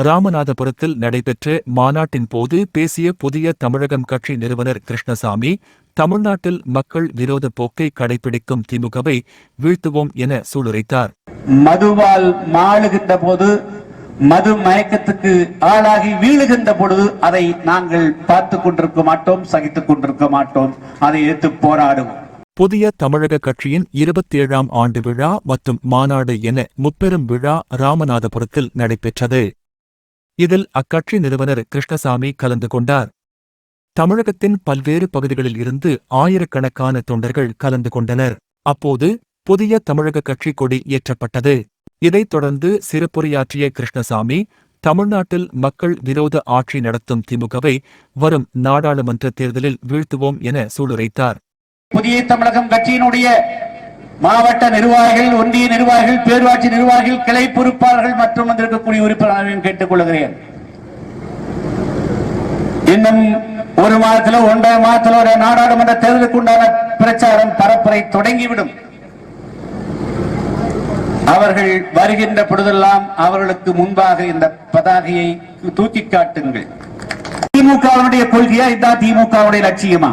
ராமநாதபுரத்தில் நடைபெற்ற மாநாட்டின் போது பேசிய புதிய தமிழகம் கட்சி நிறுவனர் கிருஷ்ணசாமி தமிழ்நாட்டில் மக்கள் விரோத போக்கை கடைபிடிக்கும் திமுகவை வீழ்த்துவோம் என சூளுரைத்தார். மதுவால் மாளுகின்ற போது மது மயக்கத்துக்கு ஆளாகி வீழுகின்ற பொழுது அதை நாங்கள் பார்த்துக் கொண்டிருக்க மாட்டோம் சகித்துக் கொண்டிருக்க மாட்டோம். அதை எதிர்த்து போராடுவோம். புதிய தமிழக கட்சியின் இருபத்தேழாம் ஆண்டு விழா மற்றும் மாநாடு என முப்பெரும் விழா ராமநாதபுரத்தில் நடைபெற்றது. இதில் அக்கட்சி நிறுவனர் கிருஷ்ணசாமி கலந்து கொண்டார். தமிழகத்தின் பல்வேறு பகுதிகளில் இருந்து ஆயிரக்கணக்கான தொண்டர்கள் கலந்து கொண்டனர். அப்போது புதிய தமிழக கட்சி கொடி ஏற்றப்பட்டது. இதைத் தொடர்ந்து சிறப்புரையாற்றிய கிருஷ்ணசாமி தமிழ்நாட்டில் மக்கள் விரோத ஆட்சி நடத்தும் திமுகவை வரும் நாடாளுமன்ற தேர்தலில் வீழ்த்துவோம் என சூளுரைத்தார். புதிய தமிழகம் கட்சியினுடைய மாவட்ட நிர்வாகிகள் ஒன்றிய நிர்வாகிகள் பேரூராட்சி நிர்வாகிகள் கிளை பொறுப்பாளர்கள் மற்றும் வந்திருக்கக்கூடிய உறுப்பினர்களையும் கேட்டுக் கொள்கிறேன் இன்னும் ஒரு மாதத்துல ஒன்றரை மாதத்துல ஒரு நாடாளுமன்ற தேர்தலுக்கு உண்டான பிரச்சாரம் பரப்புரை தொடங்கிவிடும். அவர்கள் வருகின்ற பொழுதெல்லாம் அவர்களுக்கு முன்பாக இந்த பதாகையை தூக்கி காட்டுங்கள். திமுகவுடைய கொள்கையா இதுதான் திமுகவுடைய லட்சியமா?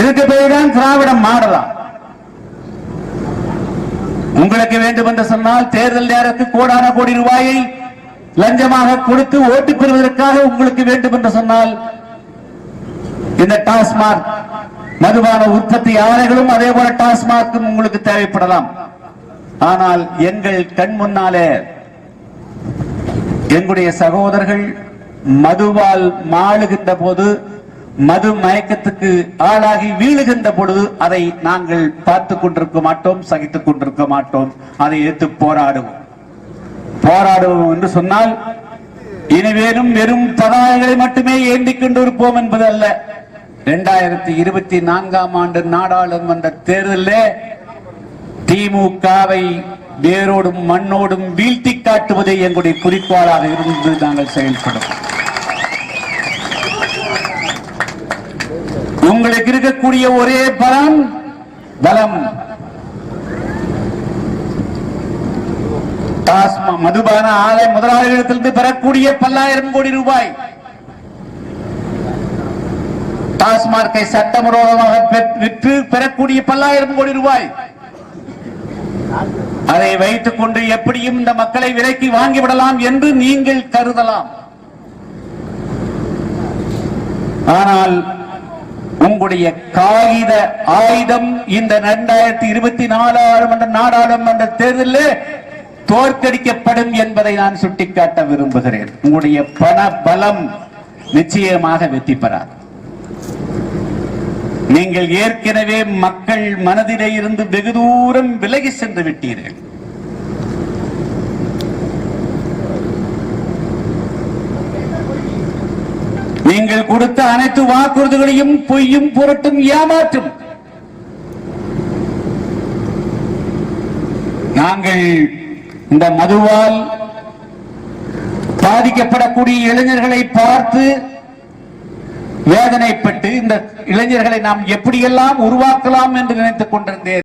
இதுக்கு பேர்தான் திராவிடம் மாடலாம் உங்களுக்கு வேண்டும் என்று சொன்னால் தேர்தல் நேரத்தில் கோடான கோடி ரூபாயை லஞ்சமாக கொடுத்து ஓட்டு பெறுவதற்காக உங்களுக்கு வேண்டும் என்று சொன்னால் இந்த டாஸ்மாக் மதுபான உற்பத்தி ஆலைகளும் அதே போல டாஸ்மாக்கும் உங்களுக்கு தேவைப்படலாம். ஆனால் எங்கள் கண் முன்னாலே எங்களுடைய சகோதரர்கள் மதுவால் மாளுகின்ற போது மது மயக்கத்துக்கு ஆளாகி வீழுகின்ற பொழுது அதை நாங்கள் பார்த்துக் கொண்டிருக்க மாட்டோம் சகித்துக் கொண்டிருக்க மாட்டோம். அதை எதிர்த்து போராடுவோம். போராடுவோம் என்று சொன்னால் இனிவேனும் வெறும் பதாகைகளை மட்டுமே ஏந்திக் கொண்டிருப்போம் என்பது அல்ல இரண்டாயிரத்தி இருபத்தி நான்காம் ஆண்டு நாடாளுமன்ற தேர்தலிலே திமுகவை வேரோடும் மண்ணோடும் வீழ்த்தி காட்டுவதே எங்களுடைய குறிக்கோளாக இருந்து நாங்கள் செயல்படும் உங்களுக்கு இருக்கக்கூடிய ஒரே பலம் பலம். டாஸ்மா மதுபான ஆலை முதலாளிகளிடத்திலிருந்து பெறக்கூடிய பல்லாயிரம் கோடி ரூபாய். டாஸ்மார்க்கை சட்டவிரோதமாக விற்று பெறக்கூடிய பல்லாயிரம் கோடி ரூபாய். அதை வைத்துக் கொண்டு எப்படியும் இந்த மக்களை விலைக்கு வாங்கிவிடலாம் என்று நீங்கள் கருதலாம். ஆனால் உங்களுடைய காகித ஆயுதம் இந்த இரண்டாயிரத்தி இருபத்தி நாலாளுமன்ற நாடாளுமன்ற தேர்தலில் தோற்கடிக்கப்படும் என்பதை நான் சுட்டிக்காட்ட விரும்புகிறேன். உங்களுடைய பண பலம் நிச்சயமாக வெற்றி பெறாது. நீங்கள் ஏற்கனவே மக்கள் மனதிலே இருந்து வெகு தூரம் விலகி சென்று விட்டீர்கள். நீங்கள் கொடுத்த அனைத்து வாக்குறுதிகளையும் பொய்யும் புரட்டும் ஏமாற்றும். நாங்கள் இந்த மதுவால் பாதிக்கப்படக்கூடிய இளைஞர்களை பார்த்து வேதனைப்பட்டு இந்த இளைஞர்களை நாம் எப்படியெல்லாம் உருவாக்கலாம் என்று நினைத்துக் கொண்டிருந்தேன்.